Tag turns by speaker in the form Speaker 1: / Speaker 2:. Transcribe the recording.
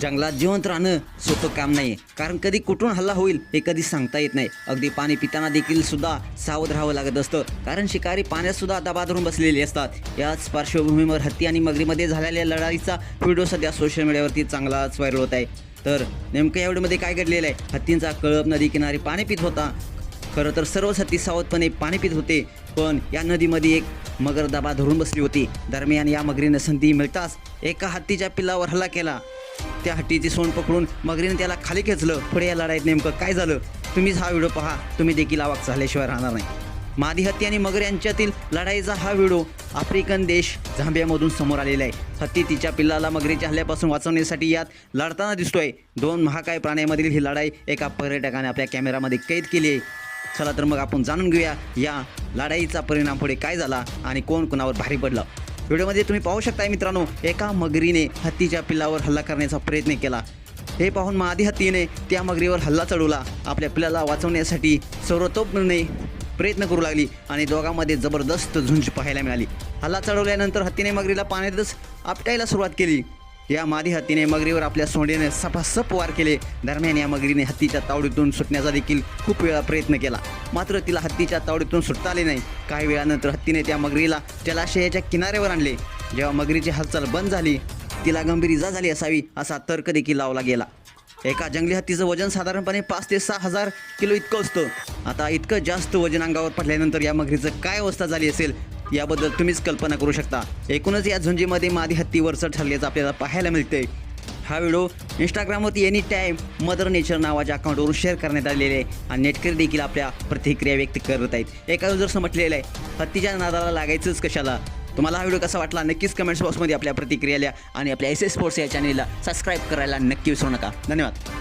Speaker 1: जंगलात जिवंत राहणं सोपं काम नाही कारण कधी कुठून हल्ला होईल हे कधी सांगता येत नाही. अगदी पाणी पिताना देखील सुद्धा सावध राहावं लागत असतं. कारण शिकारी पाण्यात सुद्धा दबा धरून बसलेले असतात. याच पार्श्वभूमीवर हत्ती आणि मगरीमध्ये झालेल्या लढाईचा व्हिडिओ सध्या सोशल मीडियावरती चांगलाच व्हायरल होत आहे. तर नेमकं या व्हिडिओमध्ये काय घडलेलं आहे? हत्तींचा कळप नदी किनारी पाणी पित होता. खरं तर सर्व हत्ती सावधपणे पाणी पित होते पण या नदीमध्ये एक मगर दबा धरून बसली होती. दरम्यान या मगरीनं संधी मिळताच एका हत्तीच्या पिल्लावर हल्ला केला. त्या हत्तीची सोंड पकडून मगरीने त्याला खाली खेचलं. पुढे या लढाईत नेमकं काय झालं? तुम्हीच हा व्हिडिओ पहा. तुम्ही देखील आवाक झाल्याशिवाय राहणार नाही. मादी हत्ती आणि मगर यांच्यातील लढाईचा हा व्हिडिओ आफ्रिकन देश झांबियामधून समोर आलेला आहे. हत्ती तिच्या पिल्लाला मगरीच्या हल्ल्यापासून वाचवण्यासाठी यात लढताना दिसतोय. दोन महाकाय प्राण्यांमधील ही लढाई एका पर्यटकाने आपल्या कॅमेरामध्ये कैद केली आहे. चला तर मग आपण जाणून घेऊया या लढाईचा परिणाम पुढे काय झाला आणि कोण कोणावर भारी पडलं. व्हिडिओमध्ये तुम्ही पाहू शकताय मित्रांनो एका मगरीने हत्तीच्या पिल्लावर हल्ला करण्याचा प्रयत्न केला. हे पाहून मादी हत्तीने त्या मगरीवर हल्ला चढवला. आपल्या पिल्लाला वाचवण्यासाठी सर्वतोपणे प्रयत्न करू लागली आणि दोघांमध्ये जबरदस्त झुंज पाहायला मिळाली. हल्ला चढवल्यानंतर हत्तीने मगरीला पाण्यातच आपटायला सुरुवात केली. या मादी हत्तीने मगरीवर आपल्या सोंडीने सपासप वार केले. दरम्यान या मगरीने हत्तीच्या तावडीतून सुटण्याचा देखील खूप वेळा प्रयत्न केला. मात्र तिला हत्तीच्या तावडीतून सुटता आले नाही. काही वेळानंतर हत्तीने त्या मगरीला जलाशयाच्या किनाऱ्यावर आणले. जेव्हा मगरीची हालचाल बंद झाली तिला गंभीर इजा झाली असावी असा तर्क देखील लावला गेला. एका जंगली हत्तीचं वजन साधारणपणे पाच ते सहा हजार किलो इतकं असतं. आता इतकं जास्त वजन अंगावर पडल्यानंतर या मगरीचं काय अवस्था झाली असेल याबद्दल तुम्हीच कल्पना करू शकता. एकूणच या झुंजीमध्ये मादी हत्ती वरचढ ठरल्याचं आपल्याला पाहायला मिळते हा व्हिडिओ इंस्टाग्रामवरती एनी टाईम मदर नेचर नावाच्या अकाउंटवरून शेअर करण्यात आलेले आहे आणि नेटकरी देखील आपल्या प्रतिक्रिया व्यक्त करत आहेत. एका युजर्सनं म्हटलेलं आहे हत्तीच्या नादाला लागायचंच कशाला? तुम्हाला हा व्हिडिओ कसा वाटला? नक्कीच कमेंट्स बॉक्समध्ये आपल्या प्रतिक्रिया आणि आपल्या एस एस स्पोर्ट्स या चॅनेलला सबस्क्राईब करायला नक्की विसरू नका. धन्यवाद.